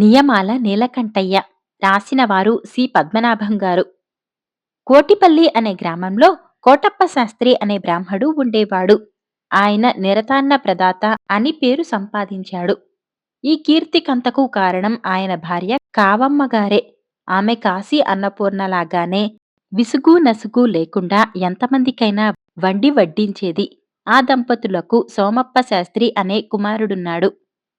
నియమాల నీలకంఠయ్య రాసినవారు సి. పద్మనాభం గారు. కోటిపల్లి అనే గ్రామంలో కోటప్ప శాస్త్రి అనే బ్రాహ్మడు ఉండేవాడు. ఆయన నిరతాన్న ప్రదాత అని పేరు సంపాదించాడు. ఈ కీర్తికంతకు కారణం ఆయన భార్య కావమ్మ గారే. ఆమె కాశీ అన్నపూర్ణలాగానే విసుగు నసుగు లేకుండా ఎంతమందికైనా వండి వడ్డించేది. ఆ దంపతులకు సోమప్ప శాస్త్రి అనే కుమారుడున్నాడు.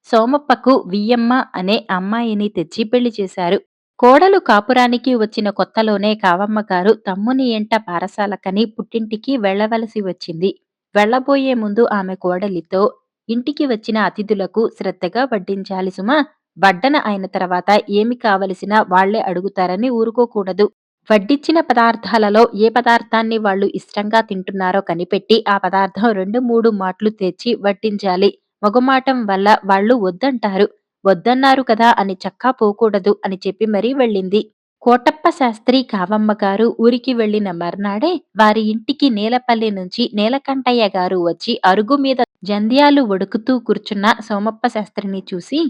సోమప్పకు వియ్యమ్మ అనే అమ్మాయిని తెచ్చి పెళ్ళి చేశారు. కోడలు కాపురానికి వచ్చిన కొత్తలోనే కావమ్మ గారు తమ్ముని ఎంట పారసాలకని పుట్టింటికి వెళ్ళవలసి వచ్చింది. వెళ్ళబోయే ముందు ఆమె కోడలితో ఇంటికి వచ్చిన అతిథులకు శ్రద్ధగా వడ్డించాలి సుమా వడ్డన అయిన తర్వాత ఏమి కావలసినా వాళ్ళే అడుగుతారని ఊరుకోకూడదు. వడ్డించిన పదార్థాలలో ఏ పదార్థాన్ని వాళ్ళు ఇష్టంగా తింటున్నారో కనిపెట్టి ఆ పదార్థం రెండు మూడు మాటలు తెచ్చి వడ్డించాలి. మొగమాటం వల్ల వాళ్ళు వద్దంటారు. వద్దన్నారు కదా అని చక్కా పోకూడదు అని చెప్పి మరీ వెళ్ళింది. కోటప్ప శాస్త్రి కావమ్మ గారు ఊరికి వెళ్ళిన మర్నాడే వారి ఇంటికి నేలపల్లి నుంచి నేలకంఠయ్య గారు వచ్చి అరుగు మీద జంధ్యాలు ఒడుకుతూ కూర్చున్న సోమప్ప శాస్త్రిని చూసి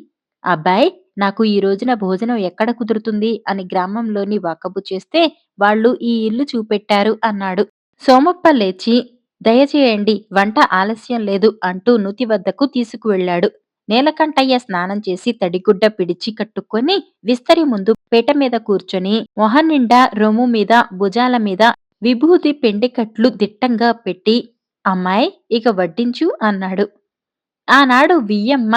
అబ్బాయ్ నాకు ఈ రోజున భోజనం ఎక్కడ కుదురుతుంది అని గ్రామంలోని వాకబు చేస్తే వాళ్ళు ఈ ఇల్లు చూపెట్టారు అన్నాడు. సోమప్ప లేచి దయచేయండి వంట ఆలస్యం లేదు అంటూ నుతి వద్దకు తీసుకువెళ్ళాడు నీలకంఠయ్య స్నానం చేసి తడిగుడ్డ పిడిచి కట్టుకొని విస్తరి ముందు పేట మీద కూర్చొని మొహం నిండా రొమ్ము మీద భుజాల మీద విభూతి పెండికట్లు దిట్టంగా పెట్టి అమ్మాయి ఇక వడ్డించు అన్నాడు. ఆనాడు వియ్యమ్మ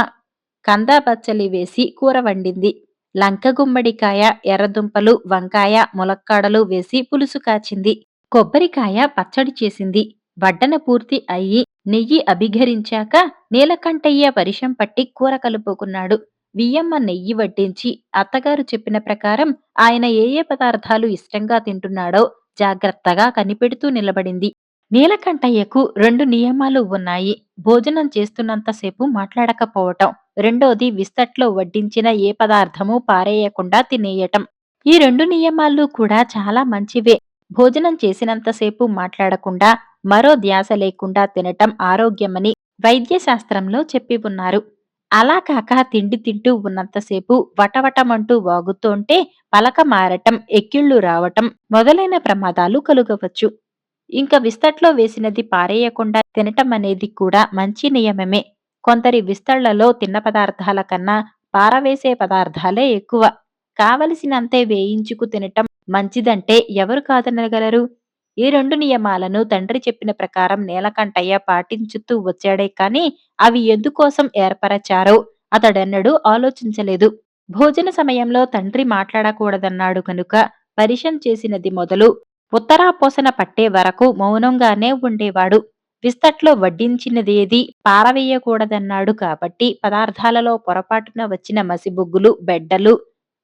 కందా పచ్చలి వేసి కూర వండింది. లంక గుమ్మడికాయ ఎర్రదుంపలు వంకాయ ములక్కాడలు వేసి పులుసు కాచింది. కొబ్బరికాయ పచ్చడి చేసింది. వడ్డన పూర్తి అయ్యి నెయ్యి అభిఘరించాక నీలకంఠయ్య పరిషం పట్టి కూర కలుపుకున్నాడు. వియ్యమ్మ నెయ్యి వడ్డించి అత్తగారు చెప్పిన ప్రకారం ఆయన ఏ ఏ పదార్థాలు ఇష్టంగా తింటున్నాడో జాగ్రత్తగా కనిపెడుతూ నిలబడింది. నీలకంఠయ్యకు రెండు నియమాలు ఉన్నాయి. భోజనం చేస్తున్నంతసేపు మాట్లాడకపోవటం. రెండోది విస్తట్లో వడ్డించిన ఏ పదార్థము పారేయకుండా తినేయటం. ఈ రెండు నియమాలు కూడా చాలా మంచివే. భోజనం చేసినంతసేపు మాట్లాడకుండా మరో ధ్యాస లేకుండా తినటం ఆరోగ్యమని వైద్యశాస్త్రంలో చెప్పి ఉన్నారు అలా కాక తిండి తింటూ ఉన్నంతసేపు వటవటమంటూ వాగుతోంటే పలక మారటం ఎక్కిళ్ళు రావటం మొదలైన ప్రమాదాలు కలుగవచ్చు. ఇంకా విస్తట్లో వేసినది పారేయకుండా తినటం అనేది కూడా మంచి నియమమే. కొందరి విస్తళ్ళలో తిన్న పదార్థాల కన్నా పారవేసే పదార్థాలే ఎక్కువ. కావలసినంతే వేయించుకు తినటం మంచిదంటే ఎవరు కాదనగలరు? ఈ రెండు నియమాలను తండ్రి చెప్పిన ప్రకారం నీలకంఠయ్య పాటించుతూ వచ్చాడే కాని అవి ఎందుకోసం ఏర్పరచారో అతడెన్నడూ ఆలోచించలేదు. భోజన సమయంలో తండ్రి మాట్లాడకూడదన్నాడు కనుక పరిశం చేసినది మొదలు ఉత్తరాపోసన పట్టే వరకు మౌనంగానే ఉండేవాడు. విస్తట్లో వడ్డించినదేది పారవేయకూడదన్నాడు కాబట్టి పదార్థాలలో పొరపాటున వచ్చిన మసిబొగ్గులు బెడ్డలు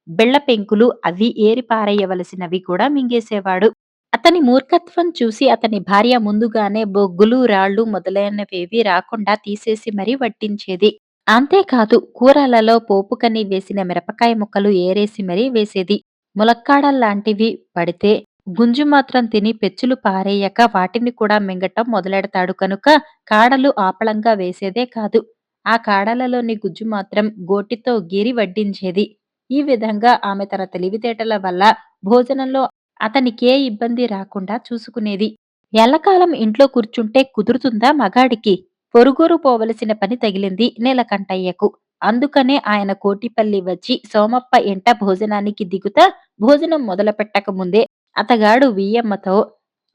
బిళ్ళ పెంకులు అవి ఏరి పారేయవలసినవి కూడా మింగేసేవాడు. అతని మూర్ఖత్వం చూసి అతని భార్య ముందుగానే బొగ్గులు రాళ్ళు మొదలైనవేవి రాకుండా తీసేసి మరీ వడ్డించేది. అంతేకాదు కూరలలో పోపుకని వేసిన మిరపకాయ ముక్కలు ఏరేసి మరీ వేసేది. ములక్కాడల్లాంటివి పడితే గుంజు మాత్రం తిని పెచ్చులు పారేయక వాటిని కూడా మింగటం మొదలెడతాడు కనుక కాడలు ఆపళంగా వేసేదే కాదు. ఆ కాడలలోని గుజ్జు మాత్రం గోటితో గీరి వడ్డించేది. ఈ విధంగా ఆమె తన తెలివితేటల వల్ల భోజనంలో అతనికే ఇబ్బంది రాకుండా చూసుకునేది. ఎల్లకాలం ఇంట్లో కూర్చుంటే కుదురుతుందా మగాడికి? పొరుగురు పోవలసిన పని తగిలింది నీలకంఠయ్యకు అందుకనే ఆయన కోటిపల్లి వచ్చి సోమప్ప ఇంట భోజనానికి దిగుతా భోజనం మొదలుపెట్టక ముందే అతగాడు వియ్యమ్మతో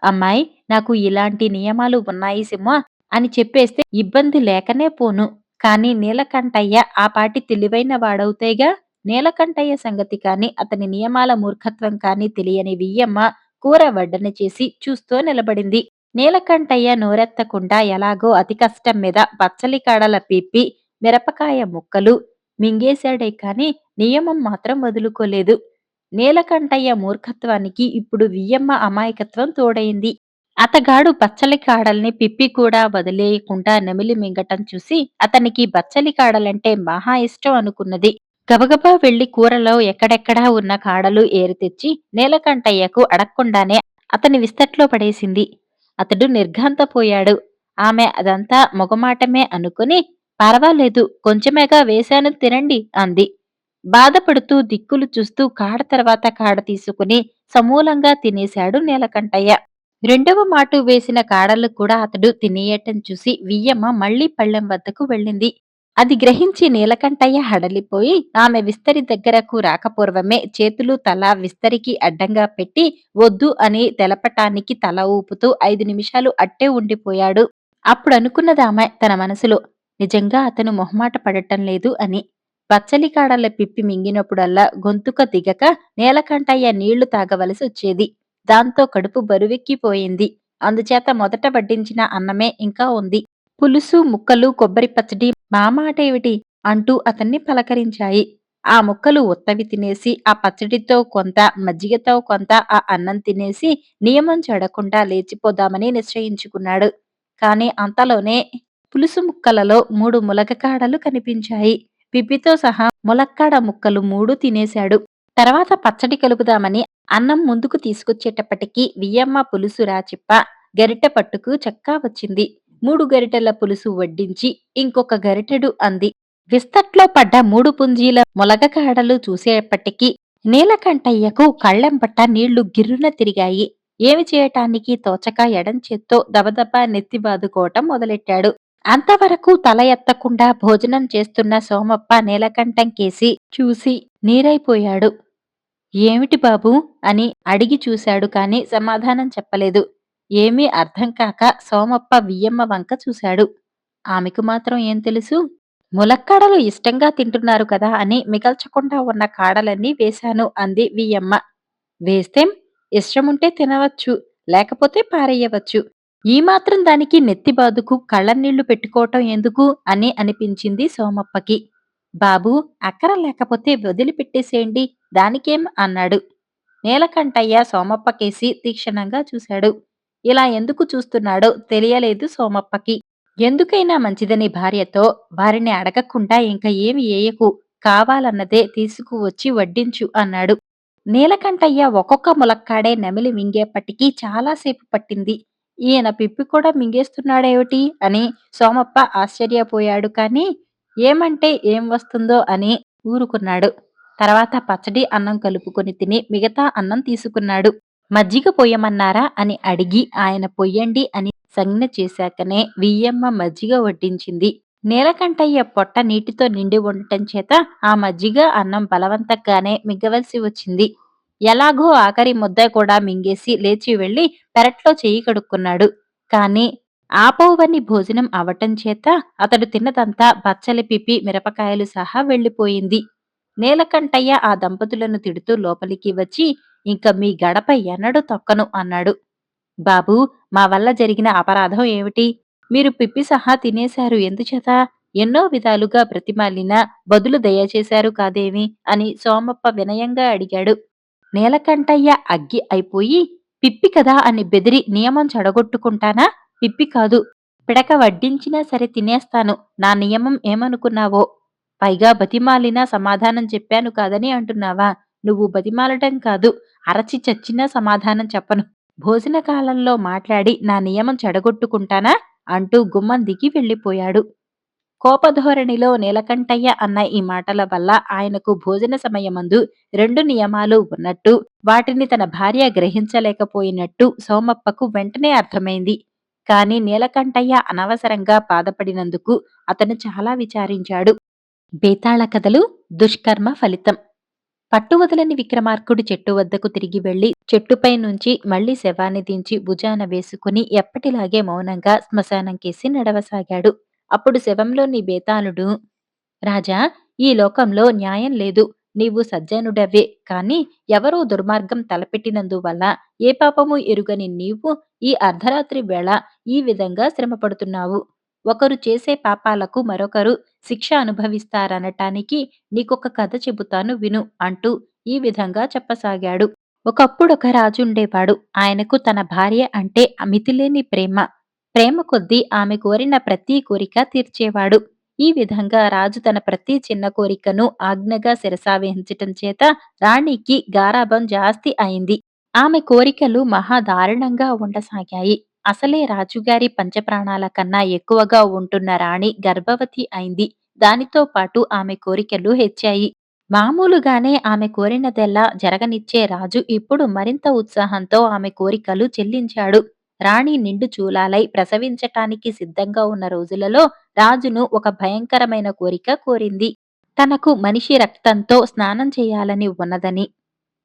అమ్మాయి నాకు ఇలాంటి నియమాలు ఉన్నాయి సిమ్మా అని చెప్పేస్తే ఇబ్బంది లేకనే పోను. కాని నీలకంఠయ్య ఆ పాటి తెలివైన వాడవుతేగా నీలకంఠయ్య సంగతి కాని అతని నియమాల మూర్ఖత్వం కాని తెలియని వియ్యమ్మ కూర వడ్డన చేసి చూస్తూ నిలబడింది. నీలకంఠయ్య నోరెత్తకుండా ఎలాగో అతి కష్టం మీద పచ్చలి కాడల పిప్పి మిరపకాయ ముక్కలు మింగేశాడే కాని నియమం మాత్రం వదులుకోలేదు. నీలకంఠయ్య మూర్ఖత్వానికి ఇప్పుడు వియ్యమ్మ అమాయకత్వం తోడైంది. అతగాడు బచ్చలి కాడల్ని పిప్పి కూడా వదిలేయకుండా నెమిలి మింగటం చూసి అతనికి బచ్చలి కాడలంటే మహా ఇష్టం అనుకున్నది. గబగబా వెళ్ళి కూరలో ఎక్కడెక్కడా ఉన్న కాడలు ఏరి తెచ్చి నీలకంఠయ్యకు అడక్కుండానే అతని విస్తట్లో పడేసింది. అతడు నిర్ఘాంతపోయాడు. ఆమె అదంతా మొగమాటమే అనుకుని పర్వాలేదు కొంచెమేగా వేశాను తినండి అంది. బాధపడుతూ దిక్కులు చూస్తూ కాడ తర్వాత కాడ తీసుకుని సమూలంగా తినేశాడు నీలకంఠయ్య రెండవ మాటు వేసిన కాడలు కూడా అతడు తినేయటం చూసి వియ్యమ్మ మళ్ళీ పళ్ళెం వద్దకు వెళ్ళింది. అది గ్రహించి నీలకంఠయ్య హడలిపోయి ఆమె విస్తరి దగ్గరకు రాకపూర్వమే చేతులు తల విస్తరికి అడ్డంగా పెట్టి వద్దు అని తెలపటానికి తల ఊపుతూ ఐదు నిమిషాలు అట్టే ఉండిపోయాడు. అప్పుడు అనుకున్నది ఆమె తన మనసులో నిజంగా అతను మొహమాట పడటం లేదు అని. పచ్చలికాడల పిప్పి మింగినప్పుడల్లా గొంతుక దిగక నేలకంటయ్య నీళ్ళు తాగవలసి వచ్చేది. దాంతో కడుపు బరువెక్కిపోయింది. అందుచేత మొదట వడ్డించిన అన్నమే ఇంకా ఉంది. పులుసు ముక్కలు కొబ్బరి పచ్చడి మామాటేమిటి అంటూ అతన్ని పలకరించాయి. ఆ ముక్కలు ఉత్తవి తినేసి ఆ పచ్చడితో కొంత మజ్జిగతో కొంత ఆ అన్నం తినేసి నియమం చెడకుండా లేచిపోదామని నిశ్చయించుకున్నాడు. కాని అంతలోనే పులుసు ముక్కలలో మూడు ములగకాడలు కనిపించాయి. పిప్పితో సహా ములక్కాడ ముక్కలు మూడు తినేశాడు. తర్వాత పచ్చడి కలుపుదామని అన్నం ముందుకు తీసుకొచ్చేటప్పటికి వియ్యమ్మ పులుసు రాచిప్ప గరిటె పట్టుకు చక్కా వచ్చింది. మూడు గరిటెల పులుసు వడ్డించి ఇంకొక గరిటెడు అంది. విస్తట్లో పడ్డ మూడు పుంజీల మొలగకాడలు చూసేపటికి నీలకంఠయ్యకు కళ్ళెంపట నీళ్ళు గిర్రున తిరిగాయి. ఏమి చేయటానికి తోచక ఎడంచేత్తో దబదబ నెత్తి బాదుకోవటం మొదలెట్టాడు. అంతవరకు తల ఎత్తకుండా భోజనం చేస్తున్న సోమప్ప నీలకంఠం కేసి చూసి నీరైపోయాడు. ఏమిటి బాబూ? అని అడిగి చూశాడు కాని సమాధానం చెప్పలేదు. ఏమీ అర్థం కాక సోమప్ప వియ్యమ్మ వంక చూశాడు. ఆమెకు మాత్రం ఏం తెలుసు? ములక్కాడలు ఇష్టంగా తింటున్నారు కదా అని మిగల్చకుండా ఉన్న కాడలన్నీ వేశాను అంది వియ్యమ్మ. వేస్తేం ఇష్టముంటే తినవచ్చు లేకపోతే పారేయవచ్చు. ఈ మాత్రం దానికి నెత్తి బాదుకు కళ్ళన్నీళ్ళు పెట్టుకోవటం ఎందుకు అని అనిపించింది సోమప్పకి. బాబూ అక్కర లేకపోతే వదిలిపెట్టేసేయండి దానికేం అన్నాడు. నీలకంఠయ్య సోమప్పకేసి తీక్షణంగా చూశాడు. ఇలా ఎందుకు చూస్తున్నాడో తెలియలేదు సోమప్పకి. ఎందుకైనా మంచిదని భార్యతో వారిని అడగకుండా ఇంకా ఏమి ఏయకు కావాలన్నదే తీసుకువచ్చి వడ్డించు అన్నాడు. నీలకంఠయ్య ఒక్కొక్క ములక్కాడే నమిలి మింగేపటికి చాలాసేపు పట్టింది. ఈయన పిప్పి కూడా మింగేస్తున్నాడేమిటి అని సోమప్ప ఆశ్చర్యపోయాడు కాని ఏమంటే ఏం వస్తుందో అని ఊరుకున్నాడు. తర్వాత పచ్చడి అన్నం కలుపుకొని తిని మిగతా అన్నం తీసుకున్నాడు. మజ్జిగ పొయ్యమన్నారా అని అడిగి ఆయన పొయ్యండి అని సంజ్ఞ చేశాకనే వియ్యమ్మ మజ్జిగ వడ్డించింది. నీలకంఠయ్య పొట్ట నీటితో నిండి ఉండటం చేత ఆ మజ్జిగ అన్నం బలవంతంగానే మిగవలసి వచ్చింది. ఎలాగో ఆఖరి ముద్ద కూడా మింగేసి లేచి వెళ్ళి పెరట్లో చేయి కడుక్కున్నాడు. కాని ఆపోవని భోజనం అవటం చేత అతడు తిన్నదంతా బచ్చలి పిప్పి మిరపకాయలు సహా వెళ్ళిపోయింది నీలకంఠయ్య ఆ దంపతులను తిడుతూ లోపలికి వచ్చి ఇంక మీ గడప ఎన్నడూ తొక్కను అన్నాడు. బాబూ మా వల్ల జరిగిన అపరాధం ఏమిటి? మీరు పిప్పి సహా తినేశారు ఎందుచేత? ఎన్నో విధాలుగా బ్రతిమాలిన బదులు దయచేశారు కాదేమి? అని సోమప్ప వినయంగా అడిగాడు. నీలకంఠయ్య అగ్గి అయిపోయి పిప్పి కదా అని బెదిరి నియమం చెడగొట్టుకుంటానా? పిప్పి కాదు. పిడక వడ్డించినా సరే తినేస్తాను. నా నియమం ఏమనుకున్నావో? పైగా బతిమాలినా సమాధానం చెప్పాను కాదని అంటున్నావా? నువ్వు బతిమాలటం కాదు. అరచి చచ్చినా సమాధానం చెప్పను. భోజన కాలంలో మాట్లాడి నా నియమం చెడగొట్టుకుంటానా? అంటూ గుమ్మం దిగి వెళ్ళిపోయాడు. కోపధోరణిలో నీలకంఠయ్య అన్న ఈ మాటల వల్ల ఆయనకు భోజన సమయమందు రెండు నియమాలు ఉన్నట్టు వాటిని తన భార్య గ్రహించలేకపోయినట్టు సోమప్పకు వెంటనే అర్థమైంది. కాని నీలకంఠయ్య అనవసరంగా బాధపడినందుకు అతను చాలా విచారించాడు. బేతాళ కథలు దుష్కర్మ ఫలితం. పట్టువదలని విక్రమార్కుడు చెట్టు వద్దకు తిరిగి వెళ్ళి చెట్టుపై నుంచి మళ్ళీ శవాన్ని దించి భుజాన వేసుకుని ఎప్పటిలాగే మౌనంగా శ్మశానం కేసి నడవసాగాడు. అప్పుడు శవంలోని బేతాళుడు రాజా ఈ లోకంలో న్యాయం లేదు. నీవు సజ్జనుడవే. కాని ఎవరో దుర్మార్గం తలపెట్టినందువల్ల ఏ పాపము ఎరుగని నీవు ఈ అర్ధరాత్రి వేళ ఈ విధంగా శ్రమపడుతున్నావు. ఒకరు చేసే పాపాలకు మరొకరు శిక్ష అనుభవిస్తారనటానికి నీకొక కథ చెబుతాను విను అంటూ ఈ విధంగా చెప్పసాగాడు. ఒకప్పుడొక రాజుండేవాడు ఆయనకు తన భార్య అంటే అమితిలేని ప్రేమ. ప్రేమ కొద్దీ ఆమె కోరిన ప్రతి కోరిక తీర్చేవాడు. ఈ విధంగా రాజు తన ప్రతి చిన్న కోరికను ఆజ్ఞగా శిరసావహించటం చేత రాణికి గారాభం జాస్తి అయింది. ఆమె కోరికలు మహా దారుణంగా ఉండసాగాయి. అసలే రాజుగారి పంచప్రాణాల కన్నా ఎక్కువగా ఉంటున్న రాణి గర్భవతి అయింది దానితో పాటు ఆమె కోరికలు హెచ్చాయి మామూలుగానే ఆమె కోరినదెల్లా జరగనిచ్చే రాజు ఇప్పుడు మరింత ఉత్సాహంతో ఆమె కోరికలు చెల్లించాడు. రాణి నిండు చూలాలై ప్రసవించటానికి సిద్ధంగా ఉన్న రోజులలో రాజును ఒక భయంకరమైన కోరిక కోరింది. తనకు మనిషి రక్తంతో స్నానం చేయాలని ఉన్నదని.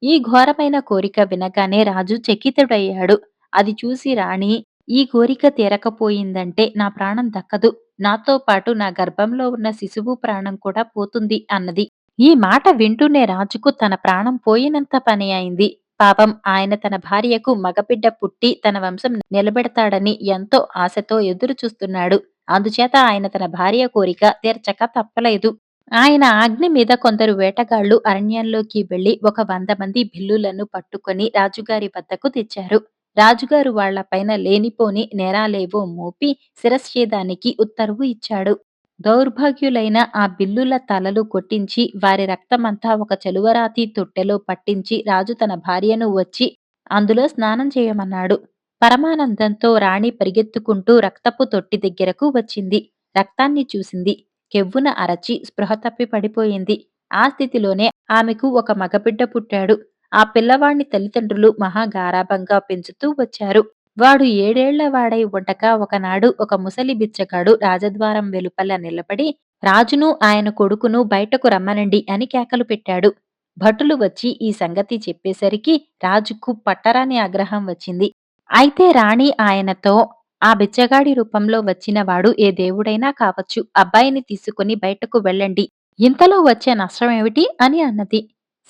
ఈ ఘోరమైన కోరిక వినగానే రాజు చకితుడయ్యాడు. అది చూసి రాణి ఈ కోరిక తీరకపోయిందంటే నా ప్రాణం దక్కదు. నాతో పాటు నా గర్భంలో ఉన్న శిశువు ప్రాణం కూడా పోతుంది అన్నది. ఈ మాట వింటూనే రాజుకు తన ప్రాణం పోయినంత పని అయింది. పాపం ఆయన తన భార్యకు మగబిడ్డ పుట్టి తన వంశం నిలబెడతాడని ఎంతో ఆశతో ఎదురు చూస్తున్నాడు. అందుచేత ఆయన తన భార్య కోరిక తీర్చక తప్పలేదు. ఆయన ఆజ్ఞ మీద కొందరు వేటగాళ్ళు అరణ్యంలోకి వెళ్ళి ఒక వంద మంది బిల్లులను పట్టుకొని రాజుగారి వద్దకు తెచ్చారు. రాజుగారు వాళ్ళపైన లేనిపోని నేరాలేవో మోపి శిరశ్ఛేదానికి ఉత్తర్వు ఇచ్చాడు. దౌర్భాగ్యులైన ఆ బిల్లుల తలలు కొట్టించి వారి రక్తమంతా ఒక చెలువరాతి తొట్టెలో పట్టించి రాజు తన భార్యను వచ్చి అందులో స్నానం చేయమన్నాడు. పరమానందంతో రాణి పరిగెత్తుకుంటూ రక్తపు తొట్టి దగ్గరకు వచ్చింది. రక్తాన్ని చూసింది. కెవ్వున అరచి స్పృహ తప్పి పడిపోయింది. ఆ స్థితిలోనే ఆమెకు ఒక మగబిడ్డ పుట్టాడు. ఆ పిల్లవాడిని తల్లిదండ్రులు మహా గారాబంగా పెంచుతూ వచ్చారు. వాడు ఏడేళ్ళ వాడై ఉండగా ఒకనాడు ఒక ముసలి బిచ్చగాడు రాజద్వారం వెలుపల నిలబడి రాజును ఆయన కొడుకును బయటకు రమ్మనండి అని కేకలు పెట్టాడు. భటులు వచ్చి ఈ సంగతి చెప్పేసరికి రాజుకు పట్టరాని ఆగ్రహం వచ్చింది. అయితే రాణి ఆయనతో ఆ బిచ్చగాడి రూపంలో వచ్చిన వాడు ఏ దేవుడైనా కావచ్చు అబ్బాయిని తీసుకుని బయటకు వెళ్ళండి ఇంతలో వచ్చే నష్టమేమిటి అని అన్నది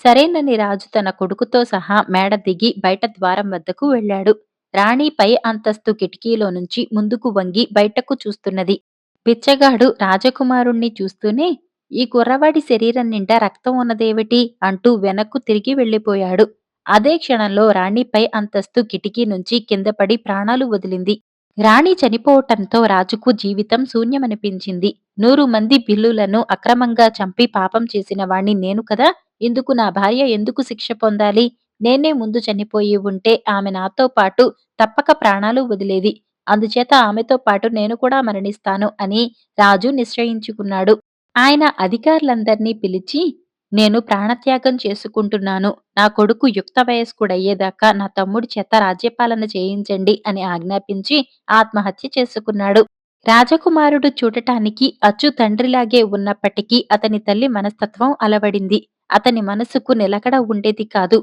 సరేనని రాజు తన కొడుకుతో సహా మేడ దిగి బయట ద్వారం వద్దకు వెళ్ళాడు. రాణి పై అంతస్తు కిటికీలో నుంచి ముందుకు వంగి బయటకు చూస్తున్నది. బిచ్చగాడు రాజకుమారుణ్ణి చూస్తూనే ఈ కుర్రవాడి శరీరం నిండా రక్తం ఉన్నదేమిటి? అంటూ వెనక్కు తిరిగి వెళ్ళిపోయాడు. అదే క్షణంలో రాణి పై అంతస్తు కిటికీ నుంచి కిందపడి ప్రాణాలు వదిలింది. రాణి చనిపోవటంతో రాజుకు జీవితం శూన్యమనిపించింది. నూరు మంది బిల్లులను అక్రమంగా చంపి పాపం చేసిన వాణ్ణి నేను కదా? ఇందుకు నా భార్య ఎందుకు శిక్ష పొందాలి? నేనే ముందు చనిపోయి ఉంటే ఆమె నాతో పాటు తప్పక ప్రాణాలు వదిలేది. అందుచేత ఆమెతో పాటు నేను కూడా మరణిస్తాను అని రాజు నిశ్చయించుకున్నాడు. ఆయన అధికారులందర్నీ పిలిచి నేను ప్రాణత్యాగం చేసుకుంటున్నాను. నా కొడుకు యుక్త వయస్కుడయ్యేదాకా నా తమ్ముడి చేత రాజ్యపాలన చేయించండి అని ఆజ్ఞాపించి ఆత్మహత్య చేసుకున్నాడు. రాజకుమారుడు చూడటానికి అచ్చు తండ్రిలాగే ఉన్నప్పటికీ అతని తల్లి మనస్తత్వం అలవడింది. అతని మనసుకు నిలకడ ఉండేది కాదు.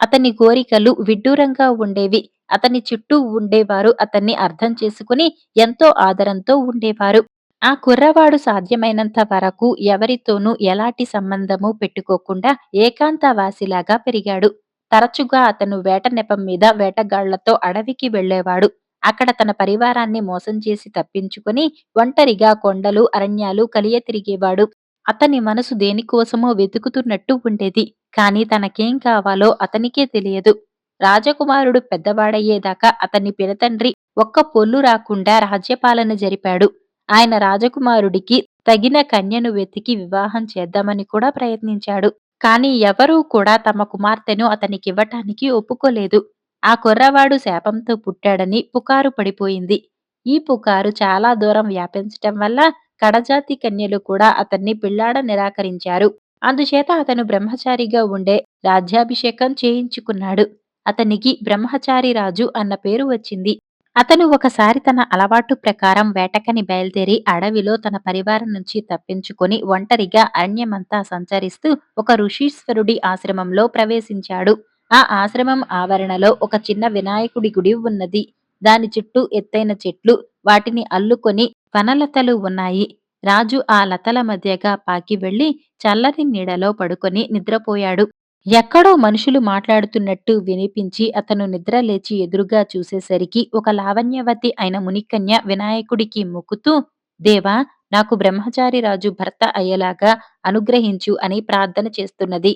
అతని కోరికలు విడ్డూరంగా ఉండేవి. అతని చుట్టూ ఉండేవారు అతన్ని అర్థం చేసుకుని ఎంతో ఆదరంతో ఉండేవారు. ఆ కుర్రవాడు సాధ్యమైనంత వరకు ఎవరితోనూ ఎలాంటి సంబంధము పెట్టుకోకుండా ఏకాంతవాసిలాగా పెరిగాడు. తరచుగా అతను వేట నెపం మీద వేటగాళ్ళతో అడవికి వెళ్ళేవాడు అక్కడ తన పరివారాన్ని మోసం చేసి తప్పించుకుని ఒంటరిగా కొండలు అరణ్యాలు కలియ తిరిగేవాడు. అతని మనసు దేనికోసమో వెతుకుతున్నట్టు ఉండేది. కాని తనకేం కావాలో అతనికే తెలియదు. రాజకుమారుడు పెద్దవాడయ్యేదాకా అతని పినతండ్రి ఒక్క పొల్లు రాకుండా రాజ్యపాలన జరిపాడు. ఆయన రాజకుమారుడికి తగిన కన్యను వెతికి వివాహం చేద్దామని కూడా ప్రయత్నించాడు. కాని ఎవరూ కూడా తమ కుమార్తెను అతనికివ్వటానికి ఒప్పుకోలేదు. ఆ కుర్రవాడు శాపంతో పుట్టాడని పుకారు పడిపోయింది. ఈ పుకారు చాలా దూరం వ్యాపించటం వల్ల కడజాతి కన్యలు కూడా అతన్ని పిల్లాడ నిరాకరించారు. అందుచేత అతను బ్రహ్మచారిగా ఉండే రాజ్యాభిషేకం చేయించుకున్నాడు. అతనికి బ్రహ్మచారి రాజు అన్న పేరు వచ్చింది. అతను ఒకసారి తన అలవాటు ప్రకారం వేటకని బయలుదేరి అడవిలో తన పరివారం నుంచి తప్పించుకొని ఒంటరిగా అరణ్యమంతా సంచరిస్తూ ఒక ఋషీశ్వరుడి ఆశ్రమంలో ప్రవేశించాడు. ఆ ఆశ్రమం ఆవరణలో ఒక చిన్న వినాయకుడి గుడి ఉన్నది. దాని చుట్టూ ఎత్తైన చెట్లు వాటిని అల్లుకొని వనలతలు ఉన్నాయి. రాజు ఆ లతల మధ్యగా పాకి వెళ్ళి చల్లని నీడలో పడుకొని నిద్రపోయాడు. ఎక్కడో మనుషులు మాట్లాడుతున్నట్టు వినిపించి అతను నిద్ర లేచి ఎదురుగా చూసేసరికి ఒక లావణ్యవతి అయిన మునికన్య వినాయకుడికి మొక్కుతూ దేవా నాకు బ్రహ్మచారి రాజు భర్త అయ్యేలాగా అనుగ్రహించు అని ప్రార్థన చేస్తున్నది.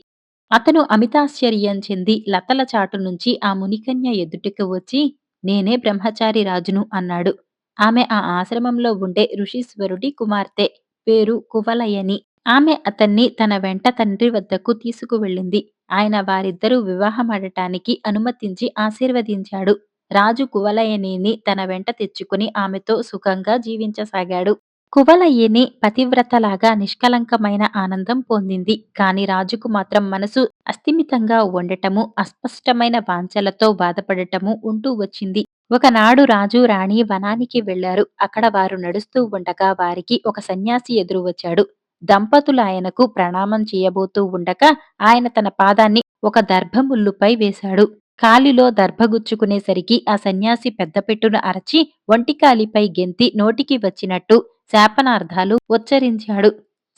అతను అమితాశ్చర్యం చెంది లతల చాటు నుంచి ఆ మునికన్య ఎదుటికి వచ్చి నేనే బ్రహ్మచారి రాజును అన్నాడు. ఆమె ఆ ఆశ్రమంలో ఉండే ఋషీశ్వరుడి కుమార్తె పేరు కువలయని. ఆమె అతన్ని తన వెంట తండ్రి వద్దకు తీసుకువెళ్ళింది. ఆయన వారిద్దరూ వివాహమాడటానికి అనుమతించి ఆశీర్వదించాడు. రాజు కువలయనిని తన వెంట తెచ్చుకుని ఆమెతో సుఖంగా జీవించసాగాడు. కువలయ్యని పతివ్రతలాగా నిష్కలంకమైన ఆనందం పొందింది. కాని రాజుకు మాత్రం మనసు అస్థిమితంగా ఉండటము అస్పష్టమైన వాంఛలతో బాధపడటము ఉంటూ వచ్చింది. ఒకనాడు రాజు రాణి వనానికి వెళ్ళారు అక్కడ వారు నడుస్తూ ఉండగా వారికి ఒక సన్యాసి ఎదురు వచ్చాడు. దంపతులు ఆయనకు ప్రణామం చేయబోతూ ఉండగా ఆయన తన పాదాన్ని ఒక దర్భముల్లుపై వేశాడు. కాలిలో దర్భగుచ్చుకునేసరికి ఆ సన్యాసి పెద్దపెట్టున అరచి ఒంటికాలిపై గెంతి నోటికి వచ్చినట్టు శాపనార్థాలు ఉచ్చరించాడు.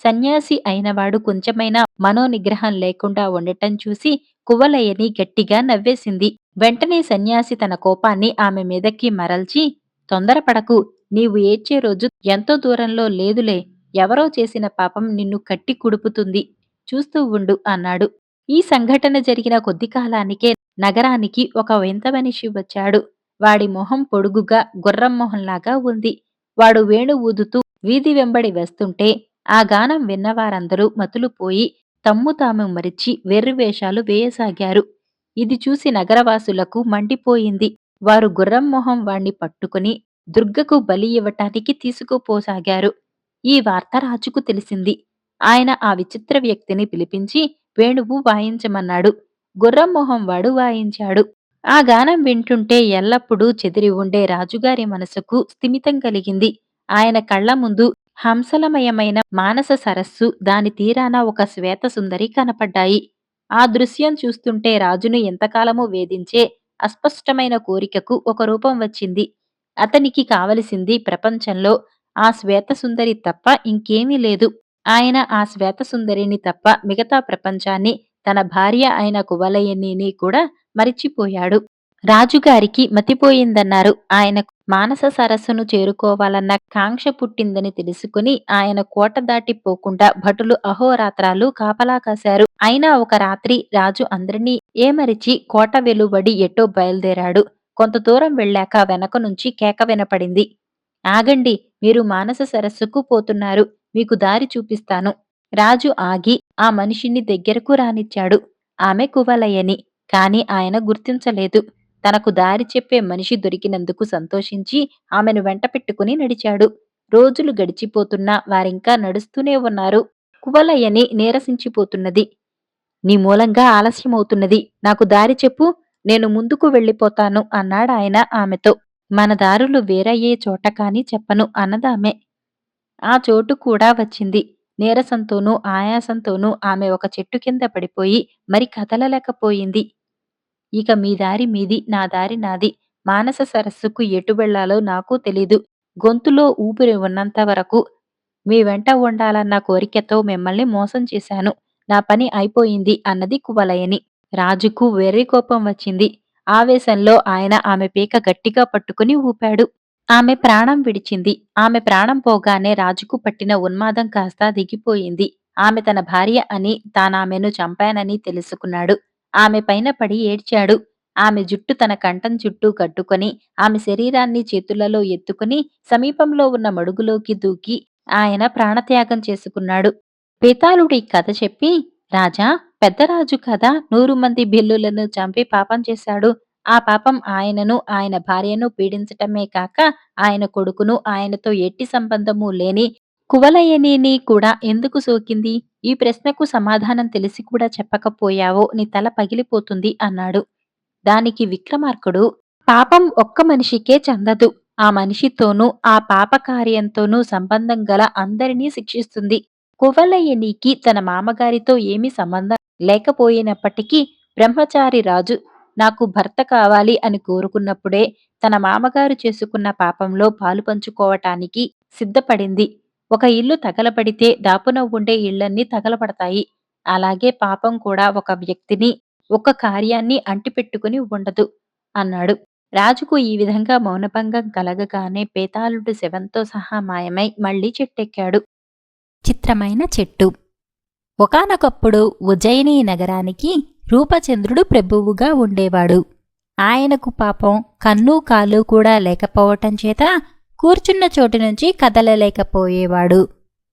సన్యాసి అయినవాడు కొంచెమైనా మనోనిగ్రహం లేకుండా ఉండటం చూసి కువలయ్యని గట్టిగా నవ్వేసింది. వెంటనే సన్యాసి తన కోపాన్ని ఆమె మీదకి మరల్చి తొందరపడకు నీవు ఏడ్చే రోజు ఎంతో దూరంలో లేదులే. ఎవరో చేసిన పాపం నిన్ను కట్టి కుడుపుతుంది. చూస్తూ ఉండు అన్నాడు. ఈ సంఘటన జరిగిన కొద్ది కాలానికే నగరానికి ఒక వింత మనిషి వచ్చాడు. వాడి మొహం పొడుగుగా గుర్రం మొహంలాగా ఉంది. వాడు వేణు ఊదుతూ వీధి వెంబడి వస్తుంటే ఆ గానం విన్నవారందరూ మతులుపోయి తమ్ము తాము మరిచి వెర్రివేషాలు వేయసాగారు. ఇది చూసి నగరవాసులకు మండిపోయింది. వారు గుర్రం మొహం వాణ్ణి పట్టుకుని దుర్గకు బలి ఇవ్వటానికి తీసుకుపోసాగారు. ఈ వార్త రాజుకు తెలిసింది. ఆయన ఆ విచిత్ర వ్యక్తిని పిలిపించి వేణువు వాయించమన్నాడు. గుర్రం మొహం వాడు వాయించాడు. ఆ గానం వింటుంటే ఎల్లప్పుడూ చెదిరి ఉండే రాజుగారి మనసుకు స్థిమితం కలిగింది. ఆయన కళ్ళ ముందు హంసలమయమైన మానస సరస్సు దాని తీరాన ఒక శ్వేత సుందరి కనపడ్డాయి. ఆ దృశ్యం చూస్తుంటే రాజును ఎంతకాలమూ వేధించే అస్పష్టమైన కోరికకు ఒక రూపం వచ్చింది. అతనికి కావలసింది ప్రపంచంలో ఆ శ్వేత సుందరి తప్ప ఇంకేమీ లేదు. ఆయన ఆ శ్వేత సుందరిని తప్ప మిగతా ప్రపంచాన్ని తన భార్య అయిన కువలయనిని కూడా మరిచిపోయాడు. రాజుగారికి మతిపోయిందన్నారు. ఆయనకు మానస సరస్సును చేరుకోవాలన్న కాంక్ష పుట్టిందని తెలుసుకుని ఆయన కోట దాటిపోకుండా భటులు అహోరాత్రాలు కాపలా కాశారు. అయినా ఒక రాత్రి రాజు అందరినీ ఏమరిచి కోట వెలువడి ఎటో బయలుదేరాడు. కొంత దూరం వెళ్ళాక వెనక నుంచి కేక వినపడింది. ఆగండి మీరు మానస సరస్సుకు పోతున్నారు. మీకు దారి చూపిస్తాను. రాజు ఆగి ఆ మనిషిని దగ్గరకు రానిచ్చాడు. ఆమె కువలయని. కానీ ఆయన గుర్తించలేదు. తనకు దారి చెప్పే మనిషి దొరికినందుకు సంతోషించి ఆమెను వెంట పెట్టుకుని నడిచాడు. రోజులు గడిచిపోతున్నా వారింకా నడుస్తూనే ఉన్నారు. కువలయ్యని నీరసించిపోతున్నది. నీ మూలంగా ఆలస్యమవుతున్నది. నాకు దారి చెప్పు నేను ముందుకు వెళ్ళిపోతాను అన్నాడాయన ఆమెతో. మన దారులు వేరయ్యే చోట కాని చెప్పను అన్నదామె. ఆ చోటు కూడా వచ్చింది. నీరసంతోనూ ఆయాసంతోనూ ఆమె ఒక చెట్టు కింద పడిపోయి మరి కదలలేకపోయింది. ఇక మీ దారి మీది నా దారి నాది. మానస సరస్సుకు ఎటు వెళ్ళాలో నాకు తెలీదు. గొంతులో ఊపిరి ఉన్నంత వరకు మీ వెంట ఉండాలన్న కోరికతో మిమ్మల్ని మోసం చేశాను. నా పని అయిపోయింది అన్నది కువలయని రాజుకు వెర్రి కోపం వచ్చింది. ఆవేశంలో ఆయన ఆమె పీక గట్టిగా పట్టుకుని ఊపాడు. ఆమె ప్రాణం విడిచింది. ఆమె ప్రాణం పోగానే రాజుకు పట్టిన ఉన్మాదం కాస్త దిగిపోయింది. ఆమె తన భార్య అని తానామెను చంపానని తెలుసుకున్నాడు. ఆమె పైన పడి ఏడ్చాడు. ఆమె జుట్టు తన కంఠం చుట్టూ కట్టుకొని ఆమె శరీరాన్ని చేతులలో ఎత్తుకుని సమీపంలో ఉన్న మడుగులోకి దూకి ఆయన ప్రాణత్యాగం చేసుకున్నాడు. పేతాళుడి కథ చెప్పి రాజా పెద్దరాజు కదా నూరు మంది బిల్లులను చంపి పాపం చేశాడు. ఆ పాపం ఆయనను ఆయన భార్యను పీడించటమే కాక ఆయన కొడుకును ఆయనతో ఎట్టి సంబంధము లేని కువలయనిని కూడా ఎందుకు సోకింది? ఈ ప్రశ్నకు సమాధానం తెలిసి కూడా చెప్పకపోయావో నీ తల పగిలిపోతుంది అన్నాడు. దానికి విక్రమార్కుడు పాపం ఒక్క మనిషికే చెందదు. ఆ మనిషితోనూ ఆ పాప కార్యంతోనూ సంబంధం గల అందరినీ శిక్షిస్తుంది. కువలయనికి తన మామగారితో ఏమీ సంబంధం లేకపోయినప్పటికీ బ్రహ్మచారి రాజు నాకు భర్త కావాలి అని కోరుకున్నప్పుడే తన మామగారు చేసుకున్న పాపంలో పాలు పంచుకోవటానికి సిద్ధపడింది. ఒక ఇల్లు తగలబడితే దాపున ఉండే ఇళ్ళన్నీ తగలబడతాయి. అలాగే పాపం కూడా ఒక వ్యక్తిని ఒక కార్యాన్ని అంటిపెట్టుకుని ఉండదు అన్నాడు. రాజుకు ఈ విధంగా మౌనభంగం కలగగానే పేతాళుడు శవంతో సహా మాయమై మళ్ళీ చెట్టెక్కాడు. చిత్రమైన చెట్టు. ఒకానొకప్పుడు ఉజ్జయిని నగరానికి రూపచంద్రుడు ప్రభువుగా ఉండేవాడు. ఆయనకు పాపం కన్ను కాలు కూడా లేకపోవటం చేత కూర్చున్న చోటు నుంచి కదలలేకపోయేవాడు.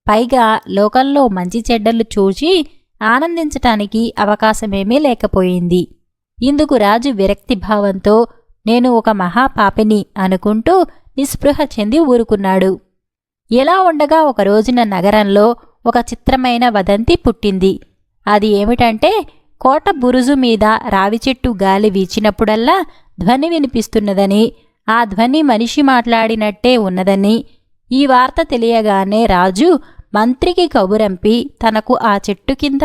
పైగా లోకంలో మంచి చెడ్డలు చూచి ఆనందించటానికి అవకాశమేమీ లేకపోయింది. ఇందుకు రాజు విరక్తి భావంతో నేను ఒక మహాపాపిని అనుకుంటూ నిస్పృహ చెంది ఊరుకున్నాడు. ఎలా ఉండగా ఒక రోజున నగరంలో ఒక చిత్రమైన వదంతి పుట్టింది. అది ఏమిటంటే కోట బురుజు మీద రావి చెట్టు గాలి వీచినప్పుడల్లా ధ్వని వినిపిస్తున్నదని ఆ ధ్వని మనిషి మాట్లాడినట్టే ఉన్నదని. ఈ వార్త తెలియగానే రాజు మంత్రికి కబురంపి తనకు ఆ చెట్టు కింద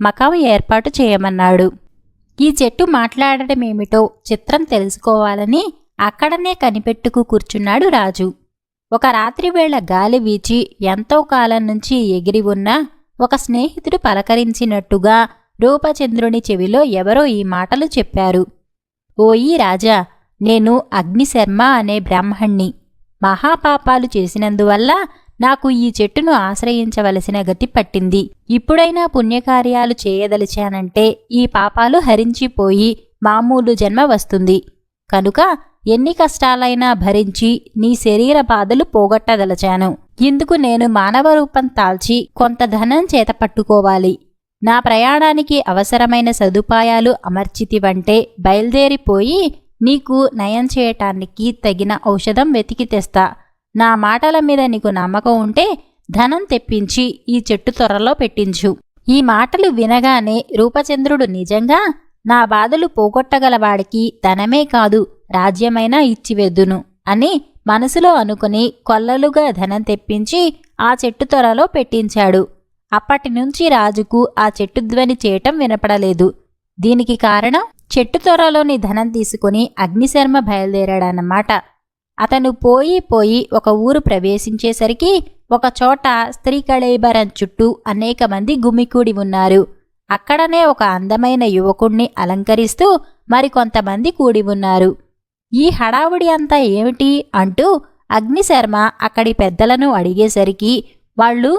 మకాం ఏర్పాటు చేయమన్నాడు. ఈ చెట్టు మాట్లాడటమేమిటో చిత్రం తెలుసుకోవాలని అక్కడనే కనిపెట్టుకు కూర్చున్నాడు రాజు. ఒక రాత్రివేళ గాలి వీచి ఎంతో కాలం నుంచి ఎగిరి ఉన్న ఒక స్నేహితుడు పలకరించినట్టుగా రూపచంద్రుని చెవిలో ఎవరో ఈ మాటలు చెప్పారు. ఓయి రాజా నేను అగ్నిశర్మ అనే బ్రాహ్మణ్ణి. మహాపాపాలు చేసినందువల్ల నాకు ఈ చెట్టును ఆశ్రయించవలసిన గతి పట్టింది. ఇప్పుడైనా పుణ్యకార్యాలు చేయదలిచానంటే ఈ పాపాలు హరించిపోయి మామూలు జన్మ వస్తుంది. కనుక ఎన్ని కష్టాలైనా భరించి నీ శరీర బాధలు పోగొట్టదలచాను. ఇందుకు నేను మానవ రూపం తాల్చి కొంత ధనం చేత పట్టుకోవాలి. నా ప్రయాణానికి అవసరమైన సదుపాయాలు అమర్చితివంటే బయలుదేరిపోయి నీకు నయం చేయటానికి తగిన ఔషధం వెతికి తెస్తా. నా మాటల మీద నీకు నమ్మకం ఉంటే ధనం తెప్పించి ఈ చెట్టు త్వరలో పెట్టించు. ఈ మాటలు వినగానే రూపచంద్రుడు నిజంగా నా బాధలు పోగొట్టగలవాడికి ధనమే కాదు రాజ్యమైనా ఇచ్చివెద్దును అని మనసులో అనుకుని కొల్లలుగా ధనం తెప్పించి ఆ చెట్టు త్వరలో పెట్టించాడు. అప్పటి నుంచి రాజుకు ఆ చెట్టు ధ్వని చేయటం వినపడలేదు. దీనికి కారణం చెట్టు త్వరలోని ధనం తీసుకుని అగ్నిశర్మ బయలుదేరాడన్నమాట. అతను పోయి పోయి ఒక ఊరు ప్రవేశించేసరికి ఒక చోట స్త్రీ కళేబరం చుట్టూ అనేక మంది గుమికూడి ఉన్నారు. అక్కడనే ఒక అందమైన యువకుణ్ణి అలంకరిస్తూ మరికొంతమంది కూడి ఉన్నారు. ఈ హడావుడి అంతా ఏమిటి అంటూ అగ్నిశర్మ అక్కడి పెద్దలను అడిగేసరికి వాళ్ళు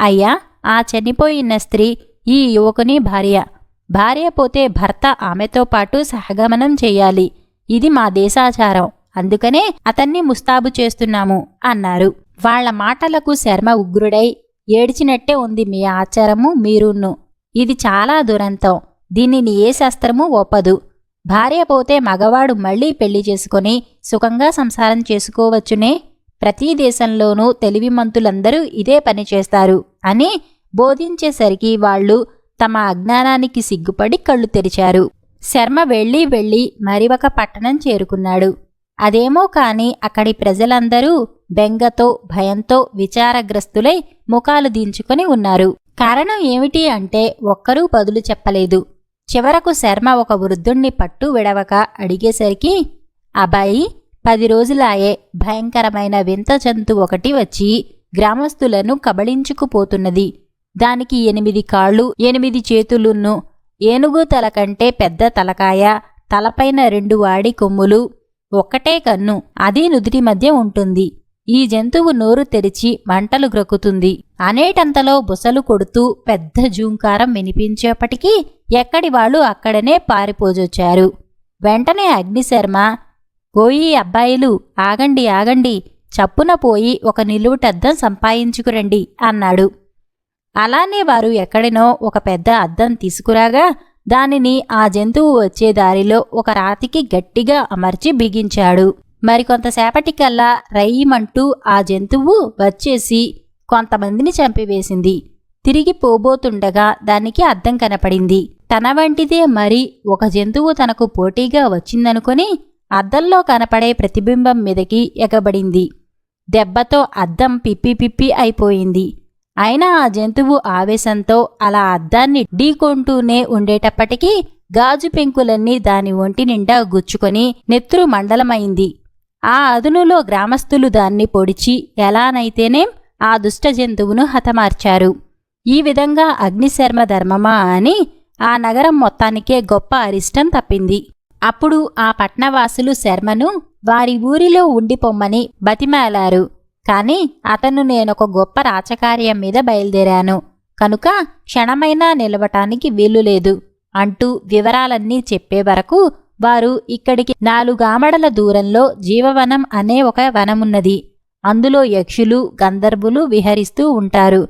అయ్యా ఆ చనిపోయిన స్త్రీ ఈ యువకుని భార్య. భార్య పోతే భర్త ఆమెతో పాటు సహగమనం చేయాలి. ఇది మా దేశాచారం. అందుకనే అతన్ని ముస్తాబు చేస్తున్నాము అన్నారు. వాళ్ళ మాటలకు శర్మ ఉగ్రుడై ఏడ్చినట్టే ఉంది మీ ఆచారము మీరున్ను. ఇది చాలా దురంతం. దీనిని ఏ శాస్త్రము ఒప్పదు. భార్య పోతే మగవాడు మళ్ళీ పెళ్ళి చేసుకొని సుఖంగా సంసారం చేసుకోవచ్చునే? ప్రతి దేశంలోనూ తెలివిమంతులందరూ ఇదే పని చేస్తారు అని బోధించేసరికి వాళ్ళు తమ అజ్ఞానానికి సిగ్గుపడి కళ్ళు తెరిచారు. శర్మ వెళ్ళి వెళ్ళి మరి ఒక పట్టణం చేరుకున్నాడు. అదేమో కాని అక్కడి ప్రజలందరూ బెంగతో భయంతో విచారగ్రస్తులై ముఖాలు దించుకొని ఉన్నారు. కారణం ఏమిటి అంటే ఒక్కరూ బదులు చెప్పలేదు. చివరకు శర్మ ఒక వృద్ధుణ్ణి పట్టు విడవక అడిగేసరికి అబ్బాయి పది రోజులాయే భయంకరమైన వింత జంతు ఒకటి వచ్చి గ్రామస్తులను కబళించుకుపోతున్నది దానికి ఎనిమిది కాళ్ళు ఎనిమిది చేతులున్ను. ఏనుగు తల కంటే పెద్ద తలకాయ తలపైన రెండు వాడి కొమ్ములు ఒక్కటే కన్ను అది నుదిటి మధ్య ఉంటుంది. ఈ జంతువు నోరు తెరిచి మంటలు గ్రక్కుతుంది. అనేటంతలో బుసలు కొడుతూ పెద్ద జూంకారం వినిపించేపటికీ ఎక్కడి వాళ్ళు అక్కడనే పారిపోజొచ్చారు. వెంటనే అగ్నిశర్మ ఓయి అబ్బాయిలు ఆగండి ఆగండి చప్పున పోయి ఒక నిలువుటద్దం సంపాదించుకురండి అన్నాడు. అలానే వారు ఎక్కడినో ఒక పెద్ద అద్దం తీసుకురాగా దానిని ఆ జంతువు వచ్చే దారిలో ఒక రాతికి గట్టిగా అమర్చి బిగించాడు. మరికొంతసేపటికల్లా రయ్యమంటూ ఆ జంతువు వచ్చేసి కొంతమందిని చంపివేసింది. తిరిగి పోబోతుండగా దానికి అద్దం కనపడింది. తన వంటిదే మరి ఒక జంతువు తనకు పోటీగా వచ్చిందనుకొని అద్దంలో కనపడే ప్రతిబింబం మీదకి ఎగబడింది. దెబ్బతో అద్దం పిప్పి పిప్పి అయిపోయింది. అయినా ఆ జంతువు ఆవేశంతో అలా అద్దాన్ని ఢీకొంటూనే ఉండేటప్పటికీ గాజు పెంకులన్నీ దాని ఒంటి నిండా గుచ్చుకొని నెత్తురు మండలమైంది. ఆ అదునులో గ్రామస్తులు దాన్ని పొడిచి ఎలానైతేనేం ఆ దుష్ట జంతువును హతమార్చారు. ఈ విధంగా అగ్నిశర్మ ధర్మమా అని ఆ నగరం మొత్తానికే గొప్ప అరిష్టం తప్పింది. అప్పుడు ఆ పట్నవాసులు శర్మను వారి ఊరిలో ఉండిపోమ్మని బతిమాలారు. కానీ అతను నేనొక గొప్ప రాచకార్యం మీద బయలుదేరాను. కనుక క్షణమైనా నిలవటానికి వీలు లేదు అంటూ వివరాలన్నీ చెప్పే వరకు వారు ఇక్కడికి నాలుగామడల దూరంలో జీవవనం అనే ఒక వనమున్నది. అందులో యక్షులు గంధర్వులు విహరిస్తూ ఉంటారు.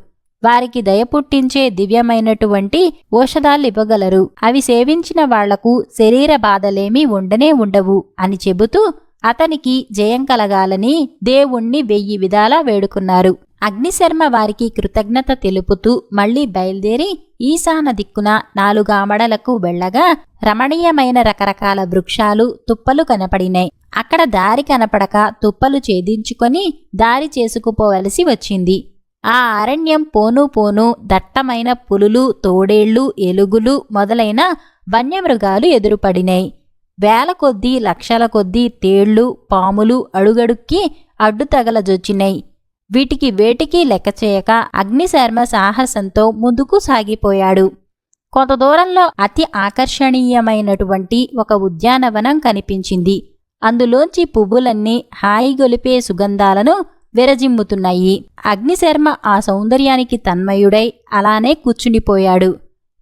వారికి దయ పుట్టించే దివ్యమైనటువంటి ఔషధాలు ఇవ్వగలరు అవి సేవించిన వాళ్ళకు శరీర బాధలేమీ ఉండనే ఉండవు అని చెబుతూ అతనికి జయం కలగాలని దేవుణ్ణి వెయ్యి విధాలా వేడుకున్నారు. అగ్నిశర్మ వారికి కృతజ్ఞత తెలుపుతూ మళ్ళీ బయలుదేరి ఈశాన దిక్కున నాలుగామడలకు వెళ్ళగా రమణీయమైన రకరకాల వృక్షాలు తుప్పలు కనపడినాయి అక్కడ దారి కనపడక తుప్పలు ఛేదించుకొని దారి చేసుకుపోవలసి వచ్చింది. ఆ అరణ్యం పోను పోను దట్టమైన పులులు తోడేళ్ళు ఎలుగులు మొదలైన వన్యమృగాలు ఎదురుపడినాయి వేల కొద్దీ లక్షల కొద్దీ తేళ్ళు పాములు అడుగడుక్కి అడ్డు తగలజొచ్చినాయి వీటికి వేటికి లెక్క చేయక అగ్నిశర్మ సాహసంతో ముందుకు సాగిపోయాడు. కొంత దూరంలో అతి ఆకర్షణీయమైనటువంటి ఒక ఉద్యానవనం కనిపించింది. అందులోంచి పువ్వులన్నీ హాయిగొలిపే సుగంధాలను విరజిమ్ముతున్నాయి. అగ్నిశర్మ ఆ సౌందర్యానికి తన్మయుడై అలానే కూర్చుండిపోయాడు.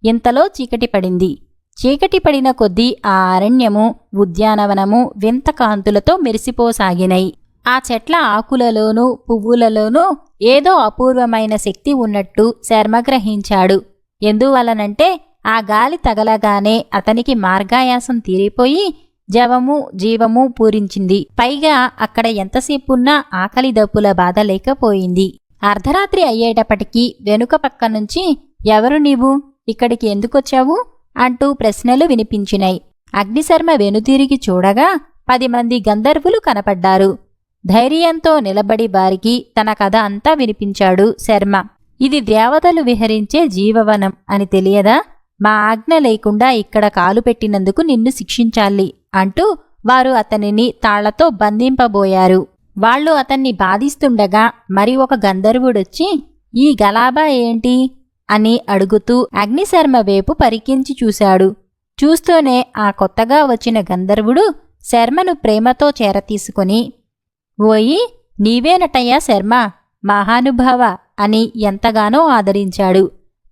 ఇంతలో చీకటి పడింది. చీకటి పడిన కొద్దీ ఆ అరణ్యము ఉద్యానవనము వింత కాంతులతో మెరిసిపోసాగినాయి ఆ చెట్ల ఆకులలోనూ పువ్వులలోనూ ఏదో అపూర్వమైన శక్తి ఉన్నట్టు శర్మ గ్రహించాడు ఎందువలనంటే ఆ గాలి తగలగానే అతనికి మార్గాయాసం తీరిపోయి జవము జీవము పూరించింది. పైగా అక్కడ ఎంతసేపున్నా ఆకలి దప్పుల బాధ లేకపోయింది. అర్ధరాత్రి అయ్యేటప్పటికీ వెనుక పక్క నుంచి ఎవరు నీవు? ఇక్కడికి ఎందుకొచ్చావు? అంటూ ప్రశ్నలు వినిపించినాయి అగ్నిశర్మ వెనుతిరిగి చూడగా పది మంది గంధర్వులు కనపడ్డారు. ధైర్యంతో నిలబడి వారికి తన కథ అంతా వినిపించాడు శర్మ. ఇది దేవతలు విహరించే జీవవనం అని తెలియదా? మా ఆజ్ఞ లేకుండా ఇక్కడ కాలు పెట్టినందుకు నిన్ను శిక్షించాలి అంటూ వారు అతనిని తాళ్ళతో బంధింపబోయారు. వాళ్ళు అతన్ని బాధిస్తుండగా మరి ఒక గంధర్వుడొచ్చి ఈ గలాబా ఏంటి? అని అడుగుతూ అగ్నిశర్మ వైపు పరికించి చూశాడు. చూస్తూనే ఆ కొత్తగా వచ్చిన గంధర్వుడు శర్మను ప్రేమతో చేరతీసుకొని ఓయి నీవేనటయ్యా శర్మ? మహానుభావ! అని ఎంతగానో ఆదరించాడు.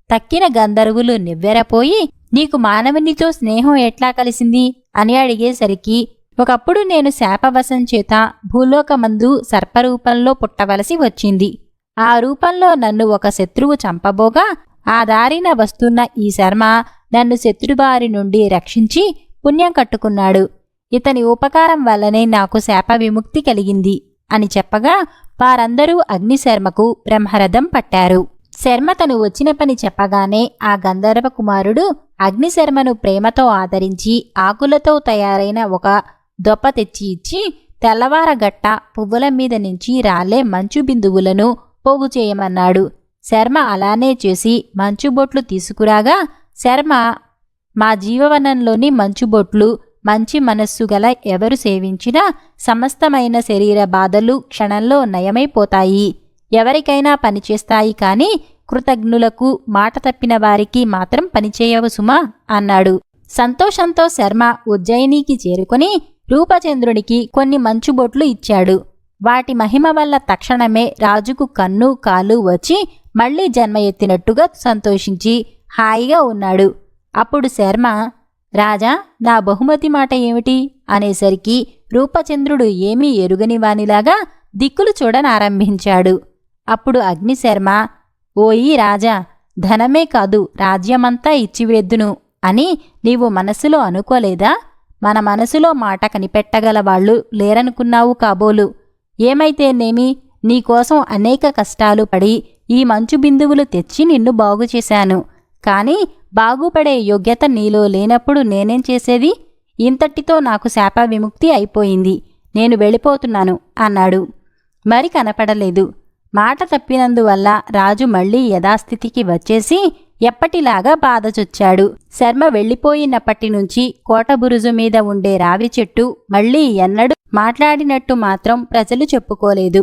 తక్కిన గంధర్వులు నివ్వెరపోయి నీకు మానవునితో స్నేహం ఎట్లా కలిసింది? అని అడిగేసరికి ఒకప్పుడు నేను శాపవశం చేత భూలోకమందు సర్పరూపంలో పుట్టవలసి వచ్చింది. ఆ రూపంలో నన్ను ఒక శత్రువు చంపబోగా ఆ దారిన వస్తున్న ఈ శర్మ నన్ను శత్రుబారి నుండి రక్షించి పుణ్యం కట్టుకున్నాడు. ఇతని ఉపకారం వల్లనే నాకు శాప విముక్తి కలిగింది అని చెప్పగా వారందరూ అగ్నిశర్మకు బ్రహ్మరథం పట్టారు. శర్మ తను వచ్చిన పని చెప్పగానే ఆ గంధర్వ కుమారుడు అగ్నిశర్మను ప్రేమతో ఆదరించి ఆకులతో తయారైన ఒక దొప్ప తెచ్చి ఇచ్చి తెల్లవారగట్ట పువ్వుల మీద నుంచి రాలే మంచు బిందువులను పోగు చేయమన్నాడు. శర్మ అలానే చేసి మంచుబొట్లు తీసుకురాగా శర్మ మా జీవవనంలోని మంచుబొట్లు మంచి మనస్సు గల ఎవరు సేవించినా సమస్తమైన శరీర బాధలు క్షణంలో నయమైపోతాయి. ఎవరికైనా పనిచేస్తాయి కానీ కృతజ్ఞులకు మాట తప్పిన వారికి మాత్రం పనిచేయవు సుమా అన్నాడు. సంతోషంతో శర్మ ఉజ్జయినికి చేరుకుని రూపచంద్రునికి కొన్ని మంచుబొట్లు ఇచ్చాడు. వాటి మహిమ వల్ల తక్షణమే రాజుకు కన్ను కాలు వచ్చి మళ్ళీ జన్మ ఎత్తినట్టుగా సంతోషించి హాయిగా ఉన్నాడు. అప్పుడు శర్మ రాజా నా బహుమతి మాట ఏమిటి? అనేసరికి రూపచంద్రుడు ఏమీ ఎరుగని వానిలాగా దిక్కులు చూడనారంభించాడు. అప్పుడు అగ్నిశర్మ ఓయి రాజా ధనమే కాదు రాజ్యమంతా ఇచ్చివేద్దును అని నీవు మనసులో అనుకోలేదా? మన మనసులో మాట కనిపెట్టగల వాళ్ళు లేరనుకున్నావు కాబోలు. ఏమైతేనేమి? నీకోసం అనేక కష్టాలు పడి ఈ మంచు బిందువులు తెచ్చి నిన్ను బాగు చేశాను. కానీ బాగుపడే యోగ్యత నీలో లేనప్పుడు నేనేం చేసేది? ఇంతటితో నాకు శాప విముక్తి అయిపోయింది. నేను వెళ్ళిపోతున్నాను అన్నాడు. మరి కనపడలేదు. మాట తప్పినందువల్ల రాజు మళ్ళీ యథాస్థితికి వచ్చేసి ఎప్పటిలాగా బాధచొచ్చాడు. శర్మ వెళ్ళిపోయినప్పటి నుంచి కోటబురుజు మీద ఉండే రావి చెట్టు మళ్ళీ ఎన్నడూ మాట్లాడినట్టు మాత్రం ప్రజలు చెప్పుకోలేదు.